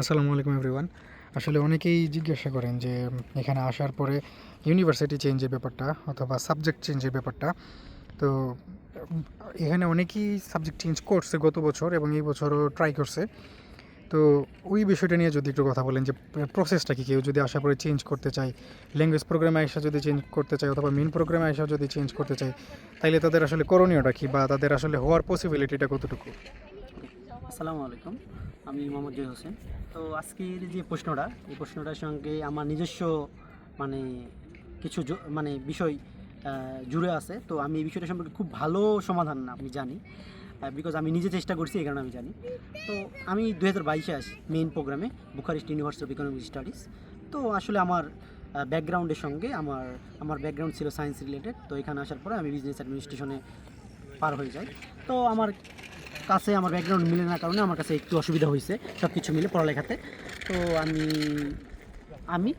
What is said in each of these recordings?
আসসালামু আলাইকুম এভরিওয়ান। আসলে অনেকেই জিজ্ঞাসা করেন যে, এখানে আসার পরে ইউনিভার্সিটি চেঞ্জের ব্যাপারটা অথবা সাবজেক্ট চেঞ্জের ব্যাপারটা। তো, এখানে অনেকেই সাবজেক্ট চেঞ্জ করছে গত বছর এবং এই বছরও ট্রাই করছে। তো, ওই বিষয়টা নিয়ে যদি একটু কথা বলেন যে প্রসেসটা কি? কেউ যদি আসার পরে চেঞ্জ করতে চায় ল্যাঙ্গুয়েজ প্রোগ্রামে আসা যদি চেঞ্জ করতে চায় অথবা মেন প্রোগ্রামে আসা যদি চেঞ্জ করতে চায় তাহলে তাদের আসলে করণীয়টা কি? বা তাদের আসলে হওয়ার পসিবিলিটিটা কতটুকু? আসসালামু আলাইকুম। আমি মোহাম্মদ জয় হোসেন। তো আজকের যে প্রশ্নটা, এই প্রশ্নটার সঙ্গে আমার নিজস্ব মানে কিছু মানে বিষয় জুড়ে আছে। তো আমি এই বিষয়টা সম্পর্কে খুব ভালো সমাধান না আমি জানি বিকজ আমি নিজে চেষ্টা করছি, এই কারণে আমি জানি। তো আমি দু হাজার বাইশে আসি মেইন প্রোগ্রামে Bucharest university of economic studies তো আসলে আমার ব্যাকগ্রাউন্ডের সঙ্গে আমার আমার ব্যাকগ্রাউন্ড ছিল সায়েন্স রিলেটেড তো এখানে আসার পরে আমি বিজনেস অ্যাডমিনিস্ট্রেশনে পার হয়ে যাই। তো আমার কাছে আমার ব্যাকগ্রাউন্ড মিলে না কারণে আমার কাছে একটু অসুবিধা হয়েছে সব কিছু মিলে পড়ালেখাতে। তো আমি আমি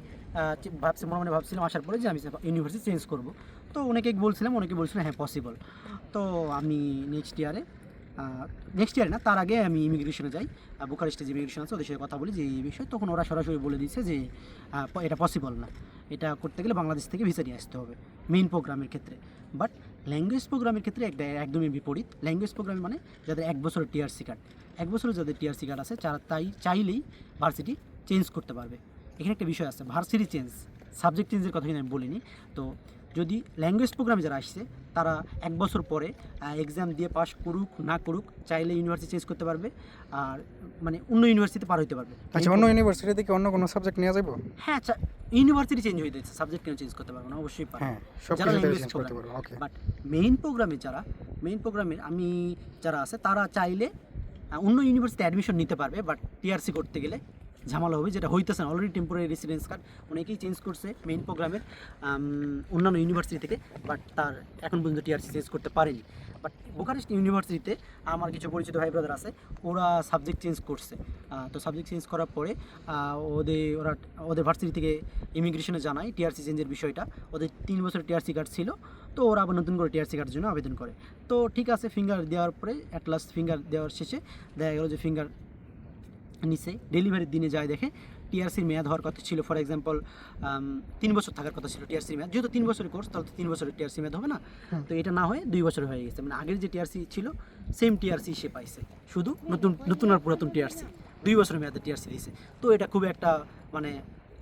ভাবছি, মনে মনে ভাবছিলাম আসার পরে যে আমি ইউনিভার্সিটি চেঞ্জ করব। তো অনেকে বলছিলাম অনেকে বলছিলাম হ্যাঁ পসিবল তো আমি নেক্সট ইয়ারে নেক্সট ইয়ারে না, তার আগে আমি ইমিগ্রেশনে যাই। বুকারিস্টে যে ইমিগ্রেশন আছে, ওদের সাথে কথা বলি যে এই বিষয়ে। তখন ওরা সরাসরি বলে দিচ্ছে যে এটা পসিবল না। এটা করতে গেলে বাংলাদেশ থেকে ভিসা নিয়ে আসতে হবে মেইন প্রোগ্রামের ক্ষেত্রে। বাট ল্যাঙ্গুয়েজ প্রোগ্রামের ক্ষেত্রে একটা একদমই বিপরীত। ল্যাঙ্গুয়েজ প্রোগ্রাম মানে যাদের এক বছরের টিআরসি কার্ড এক বছরের যাদের টিআরসি কার্ড আছে, তারা তাই চাইলেই ভার্সিটি চেঞ্জ করতে পারবে। এখানে একটা বিষয় আছে ভার্সিটি চেঞ্জ সাবজেক্ট চেঞ্জের কথা কিন্তু আমি বলিনি। তো যদি ল্যাঙ্গুয়েজ প্রোগ্রামে যারা আসছে তারা এক বছর পরে এক্সাম দিয়ে পাস করুক না করুক চাইলে ইউনিভার্সিটি চেঞ্জ করতে পারবে আর মানে অন্য ইউনিভার্সিটিতে পার হইতে পারবে। আচ্ছা অন্য ইউনিভার্সিটি থেকে অন্য কোনো সাবজেক্ট নিয়ে যাব হ্যাঁ ইউনিভার্সিটি চেঞ্জ হয়ে যাচ্ছে সাবজেক্ট কেন চেঞ্জ করতে পারবে না অবশ্যই পারবে। হ্যাঁ যারা বাট মেইন প্রোগ্রামে যারা মেইন প্রোগ্রামের আমি যারা আছে তারা চাইলে অন্য ইউনিভার্সিটি অ্যাডমিশন নিতে পারবে বাট টিআরসি করতে গেলে ঝামেলা হবে, যেটা হইতেছে না। অলরেডি টেম্পোরারি রেসিডেন্স কার্ড অনেকেই চেঞ্জ করছে মেইন প্রোগ্রামের অন্যান্য ইউনিভার্সিটি থেকে বাট তার এখন পর্যন্ত টিআরসি চেঞ্জ করতে পারেনি। বাট বোকারেস্ট ইউনিভার্সিটিতে আমার কিছু পরিচিত ভাই ব্রাদার আছে, ওরা সাবজেক্ট চেঞ্জ করছে। তো সাবজেক্ট চেঞ্জ করার পরে ওদের ওরা, ওদের ভার্সিটি থেকে ইমিগ্রেশনে জানায় টিআরসি চেঞ্জের বিষয়টা। ওদের তিন বছরের টিআরসি কার্ড ছিল, তো ওরা আবার নতুন করে টিআরসি কার্ডের জন্য আবেদন করে। তো ঠিক আছে ফিঙ্গার দেওয়ার পরে অ্যাট লাস্ট ফিঙ্গার দেওয়ার শেষে দেখা গেলো যে ফিঙ্গার নিচে ডেলিভারির দিনে যায় দেখে টিআরসির মেয়াদ হওয়ার কথা ছিল ফর এক্সাম্পল তিন বছর থাকার কথা ছিল টিআরসির মেয়াদ। যেহেতু তিন বছরের কোর্স তাহলে তো তিন বছরের টিআরসি মেয়াদ হবে না। তো এটা না হয়ে দুই বছর হয়ে গেছে। মানে আগের যে টিআরসি ছিল সেম টিআরসি সে পাইছে। শুধু নতুন নতুন আর পুরাতন টিআরসি দুই বছরের মেয়াদে টিআরসি দিয়েছে তো এটা খুব একটা মানে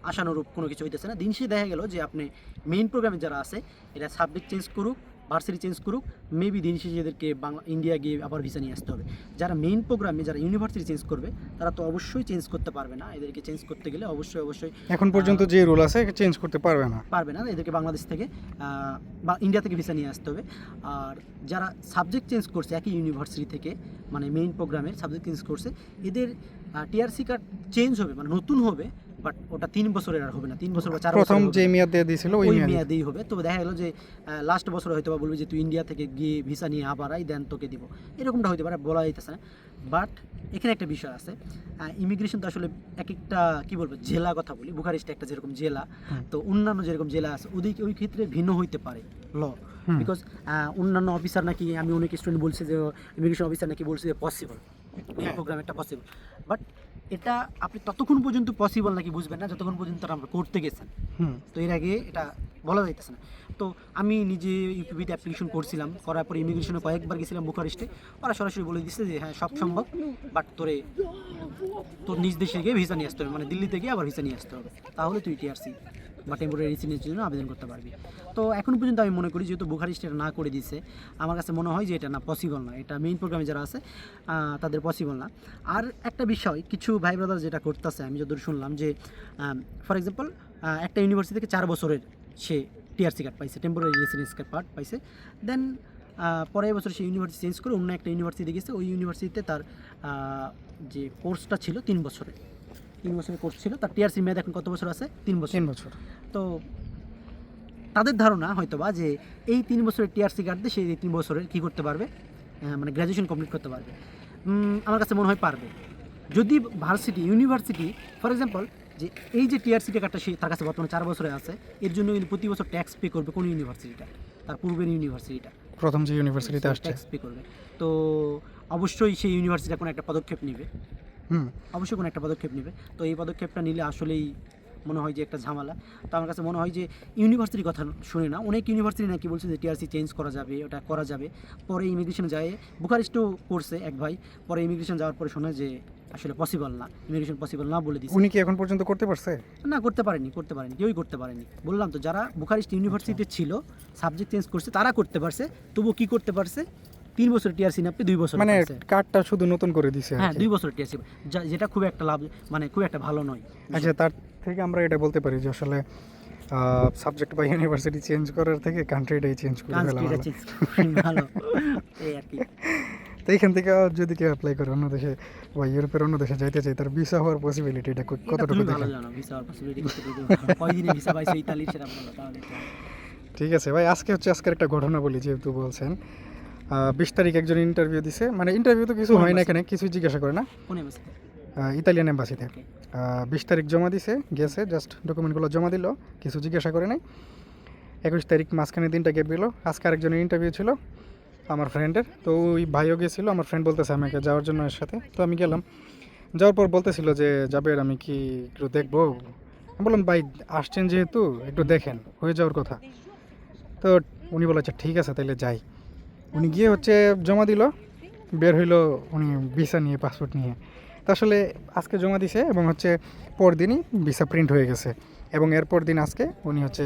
আশানুরূপ কোনো কিছু হইতেছে না। দিন শেষে দেখা গেল যে আপনি মেইন প্রোগ্রামে যারা আছে এটা সাবজেক্ট চেঞ্জ করুক ভার্সিটি চেঞ্জ করুক মেবি দিন শেষে এদেরকে বাংলা ইন্ডিয়া গিয়ে আবার ভিসা নিয়ে আসতে হবে। যারা মেইন প্রোগ্রামে যারা ইউনিভার্সিটি চেঞ্জ করবে তারা তো অবশ্যই চেঞ্জ করতে পারবে না। এদেরকে চেঞ্জ করতে গেলে অবশ্যই অবশ্যই এখন পর্যন্ত যে রুল আছে চেঞ্জ করতে পারবে না। পারবে না। এদেরকে বাংলাদেশ থেকে বা ইন্ডিয়া থেকে ভিসা নিয়ে আসতে হবে। আর যারা সাবজেক্ট চেঞ্জ করছে একই ইউনিভার্সিটি থেকে মানে মেইন প্রোগ্রামের সাবজেক্ট চেঞ্জ করছে এদের টিআরসি কার্ড চেঞ্জ হবে মানে নতুন হবে বাট ওটা তিন বছরের আর হবে না তিন বছর বা চার প্রথম যে। মেয়াদ দিয়ে দিয়েছিল ওই মেয়াদেই হবে। তো দেখা গেলো যে লাস্ট বছর হয়তো বলবে যে তুই ইন্ডিয়া থেকে গিয়ে ভিসা নিয়ে আবার আই দেন তোকে দিব। এরকমটা হইতে পারে বলা যাইতেছে না। বাট এখানে একটা বিষয় আছে। ইমিগ্রেশন তো আসলে এক একটা কি বলব জেলা কথা বলি। বুখারিস্ট একটা যেরকম জেলা তো অন্যান্য যেরকম জেলা আছে ওদের ওই ক্ষেত্রে ভিন্ন হইতে পারে ল। বিকজ অন্যান্য অফিসার নাকি আমি অনেক স্টুডেন্ট বলছি যে ইমিগ্রেশন অফিসার নাকি বলছে যে পসিবল এই প্রোগ্রাম একটা পসিবল বাট এটা আপনি ততক্ষণ পর্যন্ত পসিবল নাকি বুঝবেন না যতক্ষণ পর্যন্ত আমরা করতে গেছেন। হুম। তো এর আগে এটা বলা যাইতেছে না। তো আমি নিজে ইউপিবিতে অ্যাপ্লিকেশন করছিলাম করার পরে ইমিগ্রেশনে কয়েকবার গেছিলাম বুখারেস্টে ওরা সরাসরি বলে দিচ্ছে যে হ্যাঁ সব সম্ভব বাট তোরে তোর নিজ দেশে গিয়ে ভিসা নিয়ে আসতে হবে মানে দিল্লিতে গিয়ে আবার ভিসা নিয়ে আসতে হবে। তাহলে তুই টিআরসি বা টেম্পোরারি রেসিডেন্সির জন্য আবেদন করতে পারবি। তো এখন পর্যন্ত আমি মনে করি যেহেতু বুখারিস্ট এটা না করে দিছে আমার কাছে মনে হয় যে এটা না পসিবল না। এটা মেইন প্রোগ্রামে যারা আছে তাদের পসিবল না। আর একটা বিষয়, কিছু ভাই ব্রাদার যেটা করতেছে, আমি যতদূর শুনলাম যে ফর এক্সাম্পল একটা ইউনিভার্সিটি থেকে চার বছরের সে টিআরসি কার্ড পাইছে টেম্পোরারি রেসিডেন্স কার্ড পাইছে দেন পরের বছর সে ইউনিভার্সিটি চেঞ্জ করে অন্য একটা ইউনিভার্সিটি গেছে, ওই ইউনিভার্সিটিতে তার যে কোর্সটা ছিল তিন বছরের। তিন বছরের কোর্স ছিল। তার টিআরসি মেয়াদ এখন কত বছর আছে? তিন বছর। তিন বছর। তো তাদের ধারণা হয়তোবা যে এই তিন বছরের টিআরসি কার্ড দিয়ে সে তিন বছরের কী করতে পারবে? মানে গ্র্যাজুয়েশন কমপ্লিট করতে পারবে। আমার কাছে মনে হয় পারবে। যদি ভার্সিটি ইউনিভার্সিটি ফর এক্সাম্পল যে এই যে টিআরসি কার্ডটা সে তার কাছে বর্তমানে চার বছরে আছে এর জন্য কিন্তু প্রতি বছর ট্যাক্স পে করবে কোন ইউনিভার্সিটিটা তার পূর্বের ইউনিভার্সিটিটা প্রথম যে ইউনিভার্সিটিতে আসছে। ট্যাক্স পে করবে। তো অবশ্যই সেই ইউনিভার্সিটি কোনো একটা পদক্ষেপ নেবে। হুম। অবশ্যই কোনো একটা পদক্ষেপ নেবে। তো এই পদক্ষেপটা নিলে আসলেই মনে হয় যে একটা ঝামেলা। তো আমার কাছে মনে হয় যে ইউনিভার্সিটির কথা শুনে না অনেক ইউনিভার্সিটি নাকি বলছে যে টিআরসি চেঞ্জ করা যাবে ওটা করা যাবে। পরে ইমিগ্রেশন যায়। বুখারিস্টও করছে এক ভাই। পরে ইমিগ্রেশন যাওয়ার পরে শোনে যে আসলে পসিবল না। ইমিগ্রেশন পসিবল না বলে দিচ্ছে উনি কি এখন পর্যন্ত করতে পারছে? না করতে পারেনি করতে পারেনি। কেউই করতে পারেনি। বললাম তো যারা বুখারিস্ট ইউনিভার্সিটিতে ছিল সাবজেক্ট চেঞ্জ করছে তারা করতে পারছে। তবু কি করতে পারছে? তিন বছর টিআরসি না দুই বছর মানে কার্ডটা শুধু নতুন করে দিছে হ্যাঁ দুই বছর টিআরসি যেটা খুব একটা লাভ মানে খুব একটা ভালো নয়। আচ্ছা তার থেকে আমরা এটা বলতে পারি যে আসলে সাবজেক্ট বা ইউনিভার্সিটি চেঞ্জ করার থেকে কান্ট্রিটাই চেঞ্জ করে ভালো। এই আর কি। তো এইখান থেকে যদি কেউ অ্যাপ্লাই করে অন্য দেশে বা ইউরোপের অন্য দেশে যাইতে চাই তার ভিসা হওয়ার পসিবিলিটিটা এটা কতটুকু পসিবিলিটি ঠিক আছে ভাই আজকে হচ্ছে আজকের একটা ঘটনা বলি যেহেতু বলছেন। বিশ তারিখ একজন ইন্টারভিউ দিছে। মানে ইন্টারভিউ তো কিছু হয় না এখানে কিছু জিজ্ঞাসা করে না। ইতালিয়ান এম্বাসিতে. বিশ তারিখ জমা দিছে গেছে জাস্ট ডকুমেন্টগুলো জমা দিল কিছু জিজ্ঞাসা করে নাই। একুশ তারিখ মাঝখানে দিনটা গ্যাপ গেলো আজকে আরেকজনের ইন্টারভিউ ছিল আমার ফ্রেন্ডের তো ওই ভাইও গেছিল আমার ফ্রেন্ড বলতেছে আমাকে যাওয়ার জন্য এর সাথে। তো আমি গেলাম। যাওয়ার পর বলতেছিল যে যাবে আমি কি একটু দেখব? আমি বললাম ভাই আসছেন যেহেতু একটু দেখেন হয়ে যাওয়ার কথা। তো উনি বলেছে ঠিক আছে তাহলে যাই। উনি গিয়ে হচ্ছে জমা দিল বের হইল উনি ভিসা নিয়ে পাসপোর্ট নিয়ে। তা আসলে আজকে জমা দিছে এবং হচ্ছে পরদিনই ভিসা প্রিন্ট হয়ে গেছে এবং এরপর দিন আজকে উনি হচ্ছে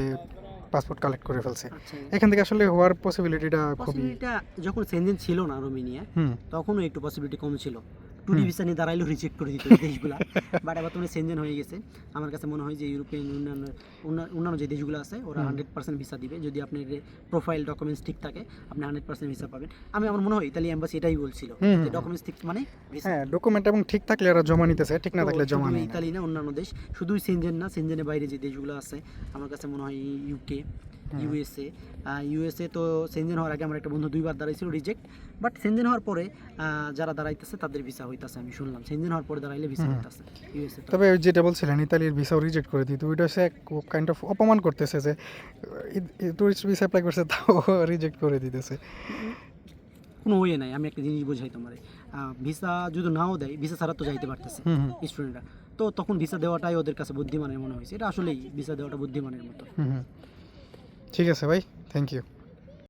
পাসপোর্ট কালেক্ট করে ফেলছে। আচ্ছা। এখান থেকে আসলে হওয়ার পসিবিলিটিটা খুবই যখন সেনজেন ছিল না রোমিনিয়া হুম। তখনও একটু পসিবিলিটি কম ছিল। টুডি হুম। ভিসা নিয়ে দাঁড়াইলেও রিজেক্ট করে দিত দেশগুলা। বাট এবার তুমি সেনজেন হয়ে গেছে। আমার কাছে মনে হয় যে ইউরোপিয়ান ইউনিয়ন অন্যান্য যে দেশগুলো আছে ওরা হান্ড্রেড পার্সেন্ট ভিসা দিবে। যদি আপনার প্রোফাইল ডকুমেন্টস ঠিক থাকে আপনি হান্ড্রেড পার্সেন্ট ভিসা পাবেন। আমি আমার মনে হয় ইতালি এম্বাসি এটাই বলছিল যে ডকুমেন্টস ঠিক মানে হ্যাঁ ডকুমেন্ট এবং ঠিক থাকলে এরা জমা নিতেছে ঠিক না থাকলে জমা নেই ইতালি না। অন্যান্য দেশ। শুধুই সেনজেন না সেনজেনের বাইরে যে দেশগুলো আছে আমার কাছে মনে হয় ইউকে। ইউএসএ ইউএসএ তো সেনজেন হওয়ার আগে আমার একটা বন্ধু দুইবার দাঁড়াইছিল রিজেক্ট বাট সেনজেন হওয়ার পরে যারা দাঁড়াইতেছে তাদের ভিসা হইতাছে আমি শুনলাম। সেনজেন হওয়ার পরে দাঁড়াইলে ভিসা হইতাছে ইউএসএ তবে যেটা বলছিলেন ইতালির ভিসাও রিজেক্ট করে দিত ওইটা সে কাইন্ড অফ অপমান করতেছে যে টুরিস্ট ভিসা অ্যাপ্লাই করছে তাও রিজেক্ট করে দিতেছে। কোনো ওয়ে নাই আমি একটা জিনিস বোঝাই তোমার। ভিসা যদি নাও দেয় ভিসা ছাড়া তো যাইতে পারতেছে স্টুডেন্টরা তো তখন ভিসা দেওয়াটাই ওদের কাছে বুদ্ধিমানের মনে হয়েছে। এটা আসলেই ভিসা দেওয়াটা বুদ্ধিমানের মতো। ঠিক আছে ভাই থ্যাংক ইউ